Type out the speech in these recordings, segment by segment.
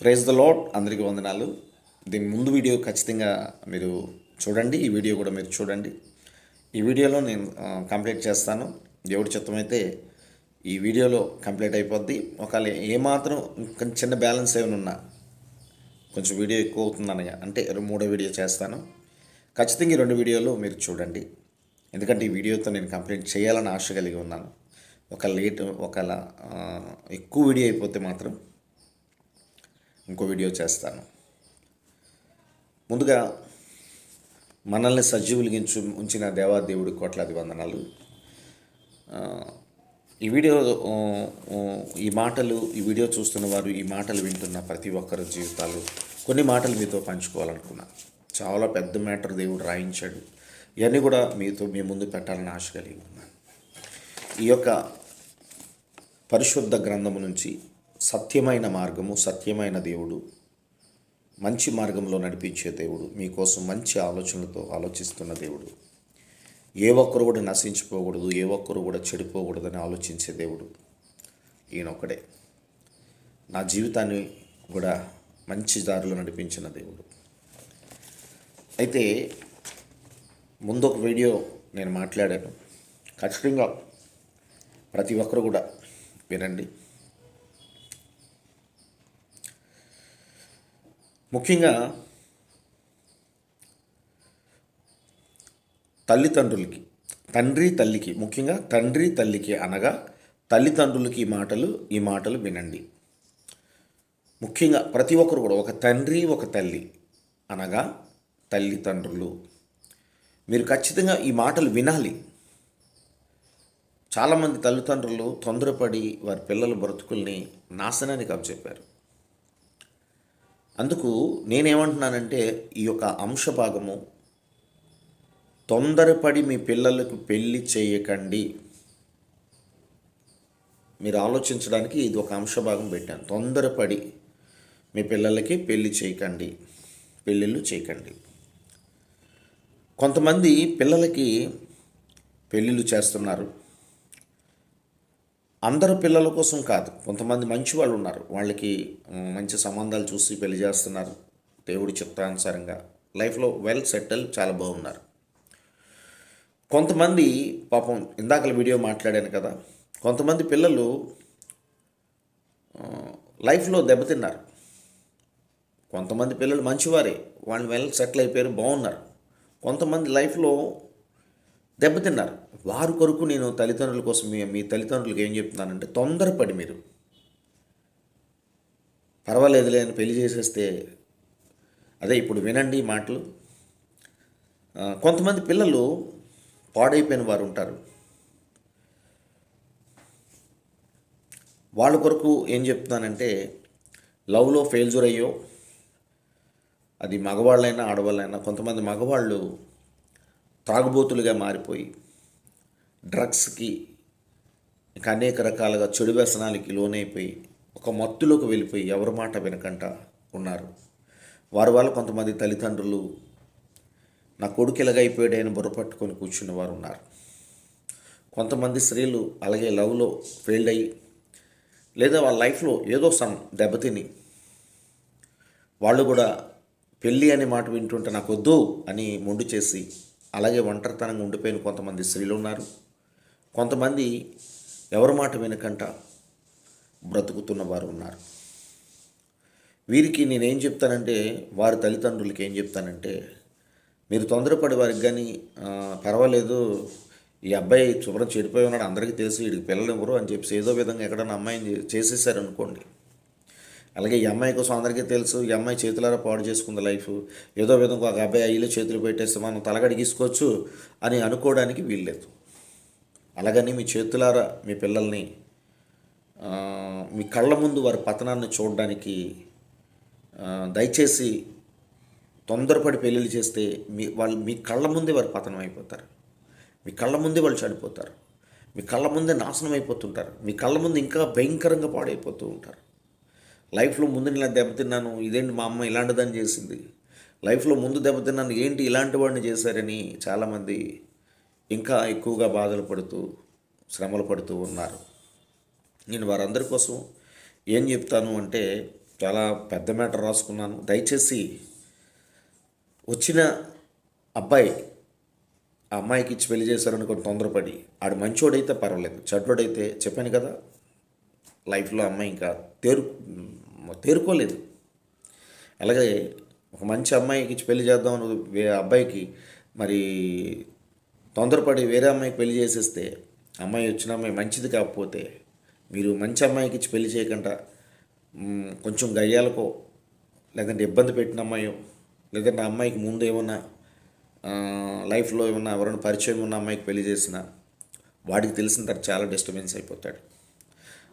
Praise the lord అందరికీ వందనాలు. దీని ముందు వీడియో ఖచ్చితంగా మీరు చూడండి ఈ వీడియో కూడా మీరు చూడండి. ఈ వీడియోలో నేను కంప్లీట్ చేస్తాను. దేవుడి చిత్తమైతే ఈ వీడియోలో కంప్లీట్ అయిపోద్ది. ఒకవేళ ఏమాత్రం కొంచెం చిన్న బ్యాలెన్స్ ఏమైనా ఉన్నా కొంచెం వీడియో ఎక్కువ అవుతుందనగా అంటే మూడో వీడియో చేస్తాను. ఖచ్చితంగా ఈ రెండు వీడియోలు మీరు చూడండి. ఎందుకంటే ఈ వీడియోతో నేను కంప్లీట్ చేయాలని ఆశ కలిగి ఉన్నాను. ఒక లేట్ ఒకవేళ ఎక్కువ వీడియో అయిపోతే మాత్రం ఇంకో వీడియో చేస్తాను. ముందుగా మనల్ని సజీవులిగించు ఉంచిన దేవాదేవుడి కోట్లాది వందనాలు. ఈ వీడియో ఈ మాటలు ఈ వీడియో చూస్తున్న వారు ఈ మాటలు వింటున్న ప్రతి ఒక్కరి జీవితాలు కొన్ని మాటలు మీతో పంచుకోవాలనుకున్నా. చాలా పెద్ద మ్యాటర్ దేవుడు రాయించాడు. ఇవన్నీ కూడా మీతో మీ ముందు పెట్టాలని ఆశ కలిగి ఉన్నాను. ఈ యొక్క పరిశుద్ధ గ్రంథము నుంచి సత్యమైన మార్గము సత్యమైన దేవుడు మంచి మార్గంలో నడిపించే దేవుడు మీకోసం మంచి ఆలోచనలతో ఆలోచిస్తున్న దేవుడు. ఏ ఒక్కరు కూడా నశించిపోకూడదు ఏ ఒక్కరు కూడా చెడిపోకూడదని ఆలోచించే దేవుడు ఈయనొక్కడే. నా జీవితాన్ని కూడా మంచి దారిలో నడిపించిన దేవుడు. అయితే ముందు ఒక వీడియో నేను మాట్లాడాను. ఖచ్చితంగా ప్రతి ఒక్కరు కూడా వినండి. ముఖ్యంగా తల్లిదండ్రులకి తండ్రి తల్లికి ముఖ్యంగా తండ్రి తల్లికి అనగా తల్లిదండ్రులకి ఈ మాటలు ఈ మాటలు వినండి. ముఖ్యంగా ప్రతి ఒక్కరు కూడా ఒక తండ్రి ఒక తల్లి అనగా తల్లిదండ్రులు. మీరు ఖచ్చితంగా ఈ మాటలు వినాలి. చాలామంది తల్లిదండ్రులు తొందరపడి వారి పిల్లల బ్రతుకుల్ని నాశనానికి అప్పచెప్పారు. అందుకు నేనేమంటున్నానంటే ఈ యొక్క అంశభాగము తొందరపడి మీ పిల్లలకు పెళ్ళి చేయకండి. మీరు ఆలోచించడానికి ఇది ఒక అంశభాగం పెట్టాను. తొందరపడి మీ పిల్లలకి పెళ్ళి చేయకండి. పెళ్ళిళ్ళు చేయకండి. కొంతమంది పిల్లలకి పెళ్ళిళ్ళు చేస్తున్నారు. అందరు పిల్లల కోసం కాదు కొంతమంది మంచి వాళ్ళు ఉన్నారు. వాళ్ళకి మంచి సంబంధాలు చూసి పెళ్ళి చేస్తున్నారు. దేవుడి చిత్తానుసారంగా లైఫ్లో వెల్ సెటిల్ చాలా బాగున్నారు. కొంతమంది పాపం ఇందాకల వీడియో మాట్లాడాను కదా కొంతమంది పిల్లలు లైఫ్లో దెబ్బతిన్నారు. కొంతమంది పిల్లలు మంచివారే వాళ్ళు వెల్ సెటిల్ అయిపోయారు బాగున్నారు. కొంతమంది లైఫ్లో దెబ్బతిన్నారు. వారి కొరకు నేను తల్లిదండ్రుల కోసం మీ మీ తల్లిదండ్రులకు ఏం చెప్తున్నానంటే తొందరపడి మీరు. పర్వాలేదులే అని పెళ్ళి చేసేస్తే అదే ఇప్పుడు వినండి మాటలు. కొంతమంది పిల్లలు పాడైపోయిన వారు ఉంటారు. వాళ్ళ కొరకు ఏం చెప్తున్నానంటే లవ్లో ఫెయిల్జూర్ అయ్యో అది మగవాళ్ళైనా ఆడవాళ్ళైనా కొంతమంది మగవాళ్ళు తాగుబోతులుగా మారిపోయి డ్రగ్స్కి ఇంకా అనేక రకాలుగా చెడు వ్యసనాలకి లోనైపోయి ఒక మత్తులోకి వెళ్ళిపోయి ఎవరి మాట వినకంట ఉన్నారు. వారి వల్ల కొంతమంది తల్లిదండ్రులు నా కొడుకు ఇలాగైపోయాడని బుర్రపట్టుకొని కూర్చున్న వారు ఉన్నారు. కొంతమంది స్త్రీలు అలాగే లవ్లో ఫెయిల్డ్ అయ్యి లేదా వాళ్ళ లైఫ్లో ఏదో సమ్ దెబ్బతిని వాళ్ళు కూడా పెళ్ళి అనే మాట వింటుంటే నాకు వద్దు అని మొండు చేసి అలాగే ఒంటరితనంగా ఉండిపోయిన కొంతమంది స్త్రీలు ఉన్నారు. కొంతమంది ఎవరి మాట వెనుకంట బ్రతుకుతున్న వారు ఉన్నారు. వీరికి నేనేం చెప్తానంటే వారి తల్లిదండ్రులకి ఏం చెప్తానంటే మీరు తొందరపడి వారికి కానీ పర్వాలేదు ఈ అబ్బాయి శుభ్రం చెడిపోయి ఉన్నాడు అందరికీ తెలిసి వీడికి పిల్లలు ఎవరు అని చెప్పేసి ఏదో విధంగా ఎక్కడన్నా అమ్మాయిని చేసేసారనుకోండి. అలాగే ఈ అమ్మాయి కోసం అందరికీ తెలుసు ఈ అమ్మాయి చేతులారా పాడు చేసుకుంది లైఫ్ ఏదో విధంగా ఒక అబ్బాయి అయ్యిలో చేతులు పెట్టేస్తే మనం తలగడిగీసుకోవచ్చు అని అనుకోవడానికి వీల్లేదు. అలాగని మీ చేతులారా మీ పిల్లల్ని మీ కళ్ళ ముందు వారి పతనాన్ని చూడడానికి దయచేసి తొందరపడి పెళ్ళిళ్ళు చేస్తే మీ వాళ్ళు మీ కళ్ళ ముందే వారు పతనం అయిపోతారు. మీ కళ్ళ ముందే వాళ్ళు చనిపోతారు. మీ కళ్ళ ముందే నాశనం అయిపోతుంటారు. మీ కళ్ళ ముందు ఇంకా భయంకరంగా పాడైపోతూ ఉంటారు. లైఫ్లో ముందు ఇలా దెబ్బతిన్నాను ఇదేంటి మా అమ్మ ఇలాంటిదని చేసింది. లైఫ్లో ముందు దెబ్బతిన్నాను ఏంటి ఇలాంటి వాడిని చేశారని చాలామంది ఇంకా ఎక్కువగా బాధలు పడుతూ శ్రమలు పడుతూ ఉన్నారు. నేను వారందరి కోసం ఏం చెప్తాను అంటే చాలా పెద్ద మ్యాటర్ రాసుకున్నాను. దయచేసి వచ్చిన అబ్బాయి ఆ అమ్మాయికి ఇచ్చి పెళ్ళి చేశారని కొంచెం తొందరపడి ఆడు మంచోడైతే పర్వాలేదు చెడ్డోడైతే చెప్పాను కదా లైఫ్లో అమ్మాయి ఇంకా తేరు తేరుకోలేదు. అలాగే ఒక మంచి అమ్మాయికి ఇచ్చి పెళ్ళి చేద్దామని అబ్బాయికి మరి తొందరపడి వేరే అమ్మాయికి పెళ్ళి చేసేస్తే అమ్మాయి వచ్చిన అమ్మాయి మంచిది కాకపోతే మీరు మంచి అమ్మాయికి ఇచ్చి పెళ్ళి చేయకుండా కొంచెం గయ్యాలకో లేదంటే ఇబ్బంది పెట్టిన అమ్మాయో లేదంటే అమ్మాయికి ముందు ఏమన్నా లైఫ్లో ఏమన్నా ఎవరైనా పరిచయం ఉన్న అమ్మాయికి పెళ్ళి చేసినా వాడికి తెలిసిన తర్వాత చాలా డిస్టర్బెన్స్ అయిపోతాడు.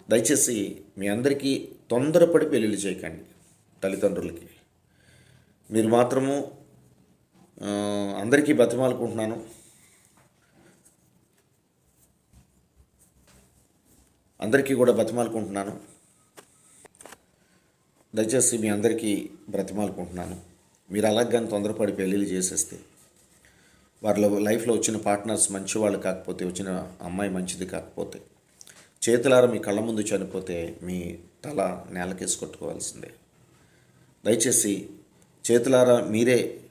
దయచేసి మీ అందరికీ తొందరపడి పెళ్ళిళ్ళు చేయకండి తల్లిదండ్రులకి. మీరు మాత్రము అందరికీ బతిమాలుకుంటున్నాను. అందరికీ కూడా బతిమాలుకుంటున్నాను దయచేసి మీ అందరికీ బ్రతిమాలుకుంటున్నాను. మీరు అలాగని తొందరపడి పెళ్ళిళ్ళు చేసేస్తే వారిలో లైఫ్లో వచ్చిన పార్ట్నర్స్ మంచివాళ్ళు కాకపోతే వచ్చిన అమ్మాయి మంచిది కాకపోతే చేతులార మీ కళ్ళ ముందు చనిపోతే మీ తల నేలకేసి కొట్టుకోవాల్సిందే. దయచేసి చేతులారా మీరే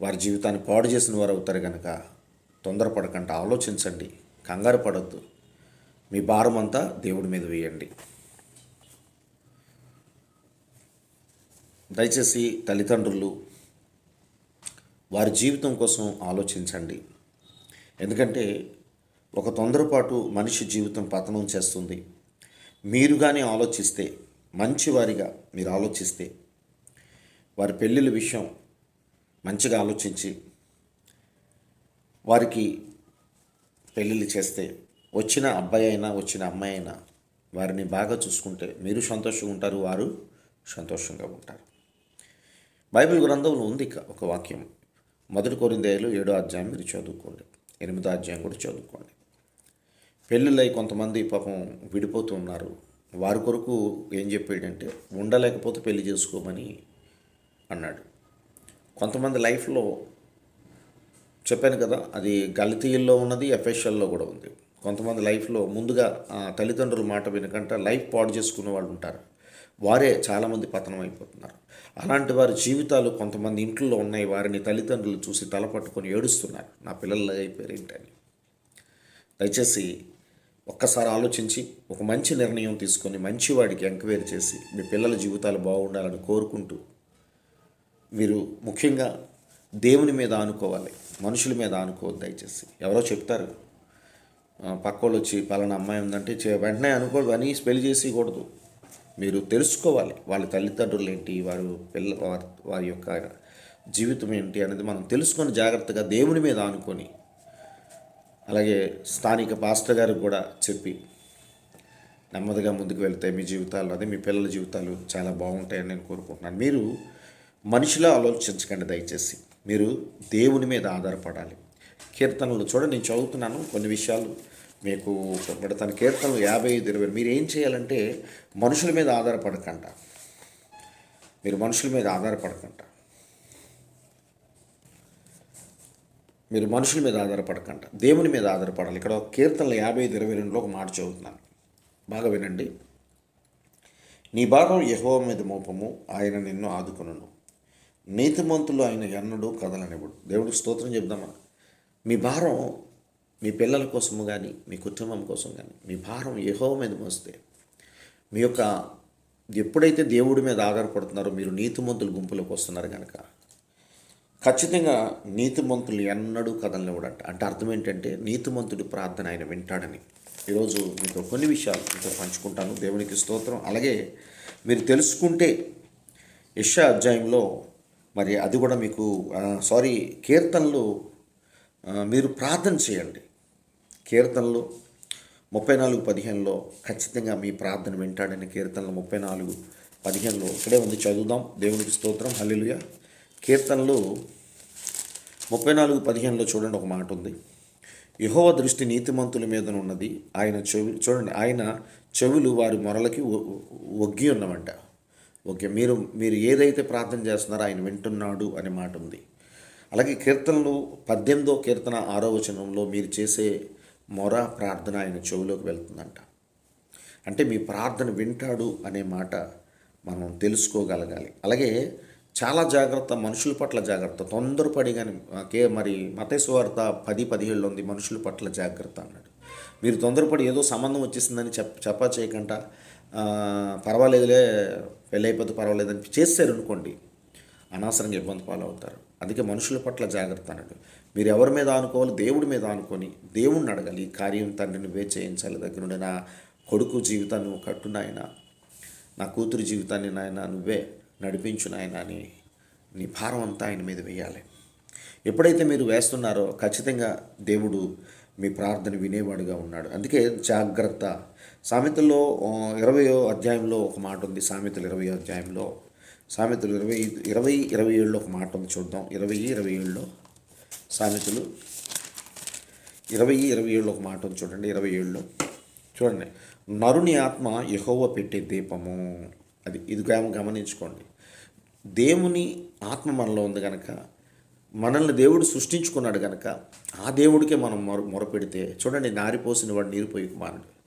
వారి జీవితాన్ని పాడు చేసిన వారు అవుతారు కనుక తొందరపడకుండా ఆలోచించండి కంగారు పడద్దు. మీ భారం అంతా దేవుడి మీద వేయండి. దయచేసి తల్లిదండ్రులు వారి జీవితం కోసం ఆలోచించండి. ఎందుకంటే ఒక తొందరపాటు మనిషి జీవితం పతనం చేస్తుంది. మీరు కానీ ఆలోచిస్తే మంచివారిగా మీరు ఆలోచిస్తే వారి పెళ్ళిళ్ళ విషయం మంచిగా ఆలోచించి వారికి పెళ్ళిళ్ళు చేస్తే వచ్చిన అబ్బాయి అయినా వచ్చిన అమ్మాయి అయినా వారిని బాగా చూసుకుంటే మీరు సంతోషంగా ఉంటారు వారు సంతోషంగా ఉంటారు. బైబిల్ గ్రంథంలో ఉంది ఒక వాక్యం. మొదటి కొరిందేయులు ఏడో అధ్యాయం మీరు చదువుకోండి. ఎనిమిదో అధ్యాయం కూడా చదువుకోండి. పెళ్ళిళ్ళై కొంతమంది పాపం విడిపోతూ ఉన్నారు. వారి కొరకు ఏం చెప్పాడంటే ఉండలేకపోతే పెళ్ళి చేసుకోమని అన్నాడు. కొంతమంది లైఫ్లో చెప్పాను కదా అది గలితీయుల్లో ఉన్నది ఎఫ్ఎస్ఎల్లో కూడా ఉంది. కొంతమంది లైఫ్లో ముందుగా తల్లిదండ్రుల మాట వినకంట లైఫ్ పాడు చేసుకునే వాళ్ళు ఉంటారు. వారే చాలామంది పతనం అయిపోతున్నారు. అలాంటి వారి జీవితాలు కొంతమంది ఇంట్లో ఉన్నాయి. వారిని తల్లిదండ్రులు చూసి తలపట్టుకొని ఏడుస్తున్నారు. నా పిల్లలు అయిపోయారు ఏంటని. దయచేసి ఒక్కసారి ఆలోచించి ఒక మంచి నిర్ణయం తీసుకొని మంచివాడికి ఎంక్వైరీ చేసి మీ పిల్లల జీవితాలు బాగుండాలని కోరుకుంటూ మీరు ముఖ్యంగా దేవుని మీద ఆనుకోవాలి. మనుషుల మీద ఆనుకోవద్దు దయచేసి. ఎవరో చెప్తారు పక్కోళ్ళు వచ్చి పలానా అమ్మాయి ఉందంటే చే- వెంటనే అనుకోదు అని స్పెల్ చేసేయకూడదు. మీరు తెలుసుకోవాలి. వాళ్ళ తల్లిదండ్రులు ఏంటి వారు పిల్ల వారి వారి యొక్క జీవితం ఏంటి అనేది మనం తెలుసుకొని జాగ్రత్తగా దేవుని మీద ఆనుకొని అలాగే స్థానిక పాస్టర్ గారికి కూడా చెప్పి నెమ్మదిగా ముందుకు వెళ్తే మీ జీవితాలు అదే మీ పిల్లల జీవితాలు చాలా బాగుంటాయని నేను కోరుకుంటున్నాను. మీరు మనిషిలో ఆలోచించకండి దయచేసి. మీరు దేవుని మీద ఆధారపడాలి. కీర్తనలు చూడండి నేను చదువుతున్నాను కొన్ని విషయాలు. మీకు తన కీర్తనలు యాభై ఐదు ఇరవై మీరు ఏం చేయాలంటే మనుషుల మీద ఆధారపడకంట. మీరు మనుషుల మీద ఆధారపడకంట. మీరు మనుషుల మీద ఆధారపడకంట. దేవుని మీద ఆధారపడాలి. ఇక్కడ కీర్తనలు యాభై ఐదు ఇరవై రెండులో ఒక మాట చదువుతున్నాను. బాగా వినండి. నీ భారం యహో మీద మోపము ఆయన నిన్ను ఆదుకును నీతిమంతులు ఆయన ఎన్నడూ కదలనివ్వడు. దేవుడికి స్తోత్రం చెప్దామా? మీ భారం మీ పిల్లల కోసము కానీ మీ కుటుంబం కోసం కానీ మీ భారం ఏహో మీద మోస్తే మీ యొక్క ఎప్పుడైతే దేవుడి మీద ఆధారపడుతున్నారో మీరు నీతిమంతుల గుంపులోకి వస్తున్నారు కనుక ఖచ్చితంగా నీతిమంతులు ఎన్నడూ కదలనివ్వడంట. అంటే అర్థం ఏంటంటే నీతిమంతుడి ప్రార్థన ఆయన వింటాడని. ఈరోజు మీతో కొన్ని విషయాలు మీతో పంచుకుంటాను. దేవునికి స్తోత్రం. అలాగే మీరు తెలుసుకుంటే యశ అధ్యాయంలో మరి అది కూడా మీకు సారీ కీర్తనలు మీరు ప్రార్థన చేయండి. కీర్తనలు ముప్పై నాలుగు పదిహేనులో ఖచ్చితంగా మీ ప్రార్థన వింటాడని కీర్తనలు ముప్పై నాలుగు పదిహేనులో ఇక్కడే ఉంది. చదువుదాం. దేవునికి స్తోత్రం. హల్లిలుయ. కీర్తనలు ముప్పై నాలుగు పదిహేనులో చూడండి. ఒక మాట ఉంది. యహోవ దృష్టి నీతిమంతుల మీద ఉన్నది ఆయన చెవి చూడండి. ఆయన చెవులు వారి మొరలకి ఒగ్గి ఉన్నవంట. ఓకే. మీరు మీరు ఏదైతే ప్రార్థన చేస్తున్నారో ఆయన వింటున్నాడు అనే మాట ఉంది. అలాగే కీర్తనలు పద్దెనిమిదో కీర్తన ఆరో వచనంలో మీరు చేసే మొర ప్రార్థన ఆయన చెవిలోకి వెళ్తుందంట. అంటే మీ ప్రార్థన వింటాడు అనే మాట మనం తెలుసుకోగలగాలి. అలాగే చాలా జాగ్రత్త మనుషుల పట్ల జాగ్రత్త. తొందరపడి కానీ కే మరి మతేశ్వార్త పది పదిహేళ్ళు ఉంది మనుషుల పట్ల జాగ్రత్త అన్నాడు. మీరు తొందరపడి ఏదో సంబంధం వచ్చేసిందని చెప్ చెప్ప చేయకుండా పర్వాలేదులే పెళ్ళైపోతే పర్వాలేదని చేస్తారు అనుకోండి అనవసరంగా ఇబ్బంది పాలవుతారు. అందుకే మనుషుల పట్ల జాగ్రత్త అన్నాడు. మీరు ఎవరి మీద అనుకోవాలి దేవుడి మీద అనుకొని దేవుణ్ణి అడగాలి. ఈ కార్యం తండ్రి నువ్వే చేయించాలి. దగ్గర నుండి నా కొడుకు జీవితాన్ని నువ్వు కట్టు నాయన. నా కూతురు జీవితాన్ని నాయన నువ్వే నడిపించు నాయన అని నీ భారం అంతా ఆయన మీద వేయాలి. ఎప్పుడైతే మీరు వేస్తున్నారో ఖచ్చితంగా దేవుడు మీ ప్రార్థన వినేవాడుగా ఉన్నాడు. అందుకే జాగ్రత్త. సామెతల్లో ఇరవయో అధ్యాయంలో ఒక మాట ఉంది. సామెతలు ఇరవై అధ్యాయంలో. సామెతలు ఇరవై ఇరవై ఇరవై ఏడులో ఒక మాట ఉంది. చూద్దాం. ఇరవై ఇరవై ఏడులో. సామెతలు. ఇరవై ఇరవై ఏళ్ళు ఒక మాట ఉంది చూడండి ఇరవై ఏళ్ళు. చూడండి నరుని ఆత్మ యహోవ పెట్టే దీపము. అది ఇది గమనించుకోండి. దేవుని ఆత్మ మనలో ఉంది కనుక మనల్ని దేవుడు సృష్టించుకున్నాడు కనుక ఆ దేవుడికే మనం మొర మొరపెడితే చూడండి నారిపోసిన వాడు నీరుపోయి కుమారుడు.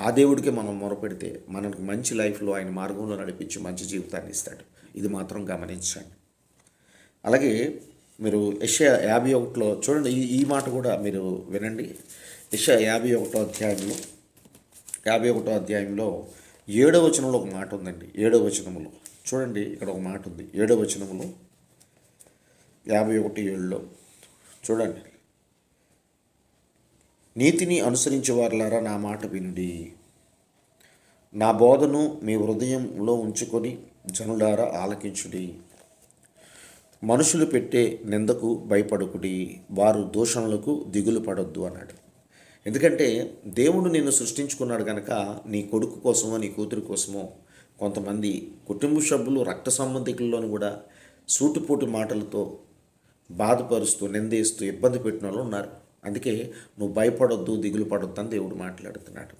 ఆ దేవుడికే మనం మొరపెడితే మనకు మంచి లైఫ్లో ఆయన మార్గంలో నడిపించి మంచి జీవితాన్ని ఇస్తాడు. ఇది మాత్రం గమనించండి. అలాగే మీరు యష్యా యాభై ఒకటిలో చూడండి ఈ ఈ మాట కూడా మీరు వినండి. యెషయా యాభై ఒకటో అధ్యాయంలో యాభై ఒకటో అధ్యాయంలో ఏడో వచనంలో ఒక మాట ఉందండి. ఏడవ వచనములో. చూడండి ఇక్కడ ఒక మాట ఉంది. ఏడో వచనములో యాభై ఒకటి ఏడులో. చూడండి. నీతిని అనుసరించే వారులారా నా మాట వినుడి. నా బోధను మీ హృదయంలో ఉంచుకొని జనులారా ఆలకించుడి. మనుషులు పెట్టే నిందకు భయపడకుడి వారు దూషణలకు దిగులు పడొద్దు అన్నాడు. ఎందుకంటే దేవుడు నిన్ను సృష్టించుకున్నాడు కనుక నీ కొడుకు కోసమో నీ కూతురు కోసమో కొంతమంది కుటుంబ సభ్యులు రక్త సంబంధికుల్లోని కూడా సూటిపోటు మాటలతో బాధపరుస్తూ నిందేస్తూ ఇబ్బంది పెట్టిన వాళ్ళు ఉన్నారు. అందుకే నువ్వు భయపడొద్దు దిగులు పడొద్దు అని దేవుడు మాట్లాడుతున్నాడు.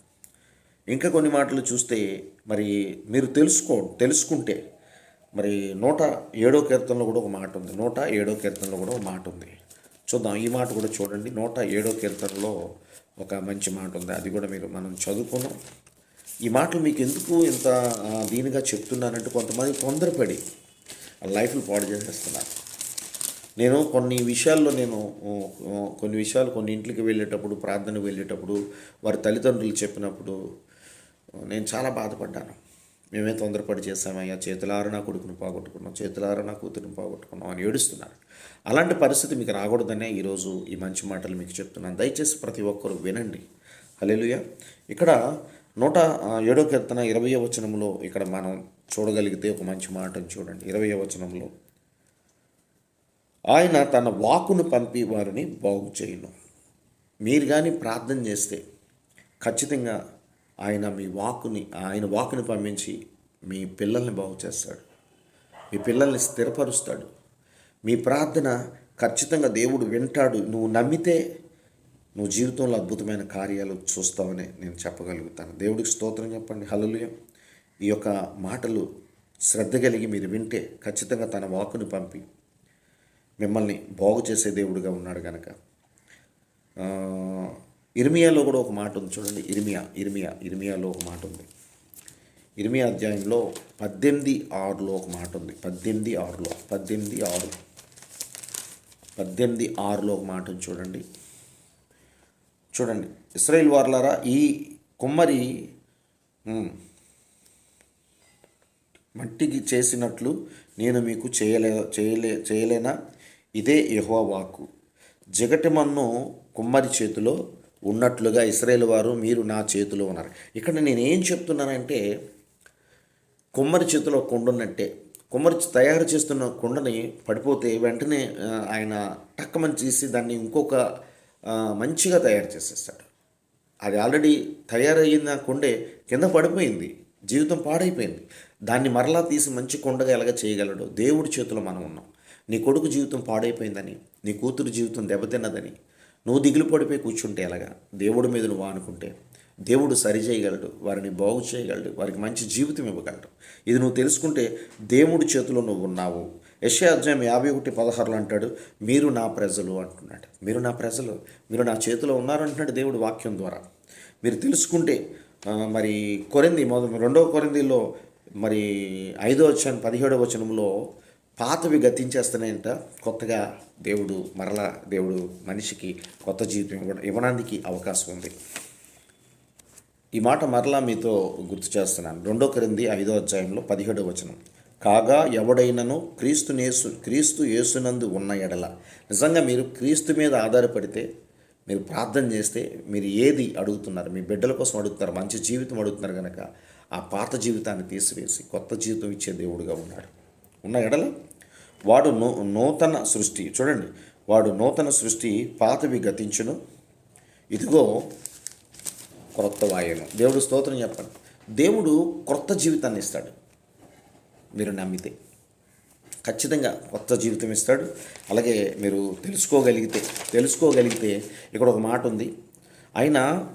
ఇంకా కొన్ని మాటలు చూస్తే మరి మీరు తెలుసుకో తెలుసుకుంటే మరి నూట ఏడో కీర్తనలో కూడా ఒక మాట ఉంది. నూట ఏడో కీర్తనలో కూడా ఒక మాట ఉంది. చూద్దాం ఈ మాట కూడా చూడండి. నూట ఏడో కీర్తనలో ఒక మంచి మాట ఉంది. అది కూడా మీరు మనం చదువుకున్నాం. ఈ మాటలు మీకు ఎందుకు ఇంత దీనిగా చెప్తున్నానంటే కొంతమంది తొందరపడి లైఫ్లు పాడు చేసేస్తున్నారు. నేను కొన్ని విషయాల్లో నేను కొన్ని విషయాలు కొన్ని ఇంట్లోకి వెళ్ళేటప్పుడు ప్రార్థనకు వెళ్ళేటప్పుడు వారి తల్లిదండ్రులు చెప్పినప్పుడు నేను చాలా బాధపడ్డాను. మేమే తొందరపడి చేశామయ్యా చేతులార నా కొడుకుని పోగొట్టుకున్నాం చేతులార నా కూతురుని పోగొట్టుకున్నాం అని ఏడుస్తున్నారు. అలాంటి పరిస్థితి మీకు రాకూడదనే ఈరోజు ఈ మంచి మాటలు మీకు చెప్తున్నాను. దయచేసి ప్రతి ఒక్కరు వినండి. హలేలుయ ఇక్కడ నూట ఏడో కీర్తన ఇరవై వచనంలో ఇక్కడ మనం చూడగలిగితే ఒక మంచి మాటను చూడండి. ఇరవై వచనంలో. ఆయన తన వాకును పంపి వారిని బాగు చేయను మీరు కానీ ప్రార్థన చేస్తే ఖచ్చితంగా ఆయన మీ వాకుని ఆయన వాకుని పంపించి మీ పిల్లల్ని బాగు చేస్తాడు. మీ పిల్లల్ని స్థిరపరుస్తాడు. మీ ప్రార్థన ఖచ్చితంగా దేవుడు వింటాడు. నువ్వు నమ్మితే నువ్వు జీవితంలో అద్భుతమైన కార్యాలు చూస్తావని నేను చెప్పగలుగుతాను. దేవుడికి స్తోత్రం చెప్పండి. హలలుయ ఈ యొక్క మాటలు శ్రద్ధ కలిగి మీరు వింటే ఖచ్చితంగా తన వాకుని పంపి మిమ్మల్ని బాగు చేసే దేవుడిగా ఉన్నాడు కనుక ఇర్మియాలో కూడా ఒక మాట ఉంది చూడండి. ఇర్మియా ఇర్మియా ఇర్మియాలో ఒక మాట ఉంది. ఇర్మియా అధ్యాయంలో పద్దెనిమిది ఆరులో ఒక మాట ఉంది. పద్దెనిమిది ఆరులో పద్దెనిమిది ఆరు. పద్దెనిమిది ఆరులో ఒక మాట ఉంది చూడండి. చూడండి. ఇస్రాయేల్ వార్లారా ఈ కుమ్మరి మట్టికి చేసినట్లు నేను మీకు చేయలే చేయలే చేయలేనా? ఇదే యహోవాకు వాక్కు. జగటి మన్ను కుమ్మరి చేతిలో ఉన్నట్లుగా ఇస్రాయేల్ వారు మీరు నా చేతిలో ఉన్నారు. ఇక్కడ నేను ఏం చెప్తున్నానంటే కుమ్మరి చేతిలో కుండ ఉన్నట్టే కుమ్మరి తయారు చేస్తున్న కుండని పడిపోతే వెంటనే ఆయన టక్కమని తీసి దాన్ని ఇంకొక మంచిగా తయారు చేసేస్తాడు. అది ఆల్రెడీ తయారయ్యిన కుండే కింద పడిపోయింది. జీవితం పాడైపోయింది. దాన్ని మరలా తీసి మంచి కొండగా ఎలాగ చేయగలడు దేవుడి చేతిలో మనం ఉన్నాం. నీ కొడుకు జీవితం పాడైపోయిందని నీ కూతురు జీవితం దెబ్బతిన్నదని నువ్వు దిగులు పడిపోయి కూర్చుంటే ఎలాగా? దేవుడి మీద నువ్వు అనుకుంటే దేవుడు సరి చేయగలడు వారిని బాగు చేయగలడు వారికి మంచి జీవితం ఇవ్వగలడు. ఇది నువ్వు తెలుసుకుంటే దేవుడి చేతిలో నువ్వు ఉన్నావు. యశ్యా అధ్యాయం యాభై ఒకటి పదహారులో అంటాడు మీరు నా ప్రజలు అంటున్నాడు. మీరు నా ప్రజలు మీరు నా చేతిలో ఉన్నారు అంటున్నాడు దేవుడు వాక్యం ద్వారా. మీరు తెలుసుకుంటే మరి కొరింది మొదలు రెండవ కొరిందిలో మరి ఐదో వచ్చిన పదిహేడవ వచనంలో పాతవి గతించేస్తున్నాయంట. కొత్తగా దేవుడు మరలా దేవుడు మనిషికి కొత్త జీవితం ఇవ్వడం ఇవ్వడానికి అవకాశం ఉంది. ఈ మాట మరలా మీతో గుర్తు చేస్తున్నాను. రెండో క్రింది ఐదో అధ్యాయంలో పదిహేడో వచనం. కాగా ఎవడైనను క్రీస్తు నేసు క్రీస్తు యేసునందు ఉన్న ఎడల. నిజంగా మీరు క్రీస్తు మీద ఆధారపడితే మీరు ప్రార్థన చేస్తే మీరు ఏది అడుగుతున్నారు? మీ బిడ్డల కోసం అడుగుతున్నారు మంచి జీవితం అడుగుతున్నారు కనుక ఆ పాత జీవితాన్ని తీసివేసి కొత్త జీవితం ఇచ్చే దేవుడుగా ఉన్నాడు ఉన్న ఎడల వాడు నూ నూతన సృష్టి. చూడండి. వాడు నూతన సృష్టి పాతవి గతించును. ఇదిగో క్రొత్త వాయును దేవుడు స్తోత్రం చెప్పండి. దేవుడు క్రొత్త జీవితాన్ని ఇస్తాడు. మీరు నమ్మితే. ఖచ్చితంగా కొత్త జీవితం ఇస్తాడు. అలాగే మీరు తెలుసుకోగలిగితే తెలుసుకోగలిగితే ఇక్కడ ఒక మాట ఉంది. ఆయన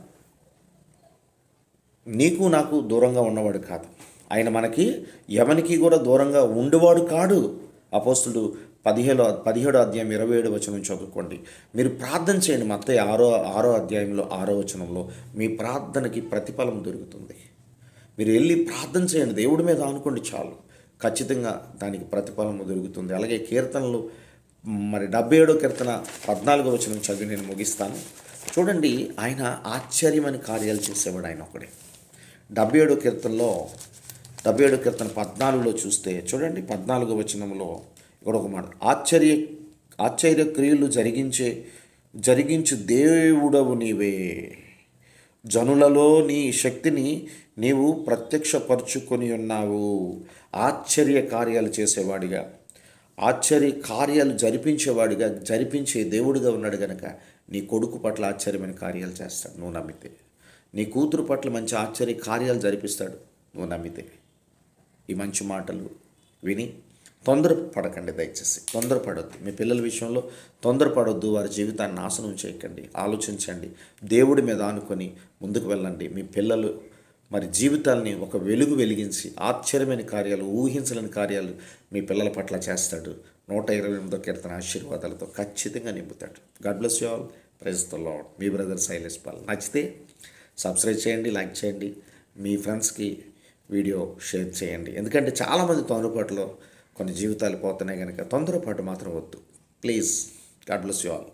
నీకు నాకు దూరంగా ఉన్నవాడు కాదు. ఆయన మనకి ఎవనికి కూడా దూరంగా ఉండేవాడు కాడు. అపోస్తుడు పదిహేడు పదిహేడో అధ్యాయం ఇరవై ఏడు వచనం చదువుకోండి. మీరు ప్రార్థన చేయండి. మొత్తం ఆరో ఆరో అధ్యాయంలో ఆరో వచనంలో మీ ప్రార్థనకి ప్రతిఫలం దొరుకుతుంది. మీరు వెళ్ళి ప్రార్థన చేయండి. దేవుడి మీద అనుకోండి చాలు. ఖచ్చితంగా దానికి ప్రతిఫలం దొరుకుతుంది. అలాగే కీర్తనలు మరి డెబ్బై ఏడో కీర్తన పద్నాలుగో వచనం చదివి నేను ముగిస్తాను. చూడండి ఆయన ఆశ్చర్యమైన కార్యాలు చేసేవాడు ఆయన ఒకడే. డెబ్బై ఏడో కీర్తనలో డెబ్బై ఏడు కీర్తన పద్నాలుగులో చూస్తే చూడండి పద్నాలుగు వచనంలో ఇక్కడ ఒక మాట ఆశ్చర్య ఆశ్చర్య క్రియలు జరిగించే జరిగించు దేవుడవు నీవే. జనులలో నీ శక్తిని నీవు ప్రత్యక్షపరుచుకొని ఉన్నావు. ఆశ్చర్య కార్యాలు చేసేవాడిగా ఆశ్చర్య కార్యాలు జరిపించేవాడిగా జరిపించే దేవుడిగా ఉన్నాడు గనక నీ కొడుకు పట్ల ఆశ్చర్యమైన కార్యాలు చేస్తాడు. నువ్వు నమ్మితే నీ కూతురు పట్ల మంచి ఆశ్చర్య కార్యాలు జరిపిస్తాడు. నువ్వు నమ్మితే. ఈ మంచి మాటలు విని తొందరపడకండి దయచేసి. తొందరపడొద్దు. మీ పిల్లల విషయంలో తొందరపడొద్దు. వారి జీవితాన్ని నాశనం చేయకండి. ఆలోచించండి. దేవుడి మీద ఆనుకొని ముందుకు వెళ్ళండి. మీ పిల్లలు మరి జీవితాల్ని ఒక వెలుగు వెలిగించి ఆశ్చర్యమైన కార్యాలు ఊహించలేని కార్యాలు మీ పిల్లల పట్ల చేస్తాడు. నూట ఇరవై ఎనిమిదో కీర్తన ఆశీర్వాదాలతో ఖచ్చితంగా నింపుతాడు. God bless you all. Praise the lord me brother Shailesh Paul నచ్చితే సబ్స్క్రైబ్ చేయండి లైక్ చేయండి. మీ ఫ్రెండ్స్కి వీడియో షేర్ చేయండి. ఎందుకంటే చాలామంది తొందరపాటులో కొన్ని జీవితాలు పోతున్నాయి కనుక తొందరపాటు మాత్రం వద్దు. Please god bless you all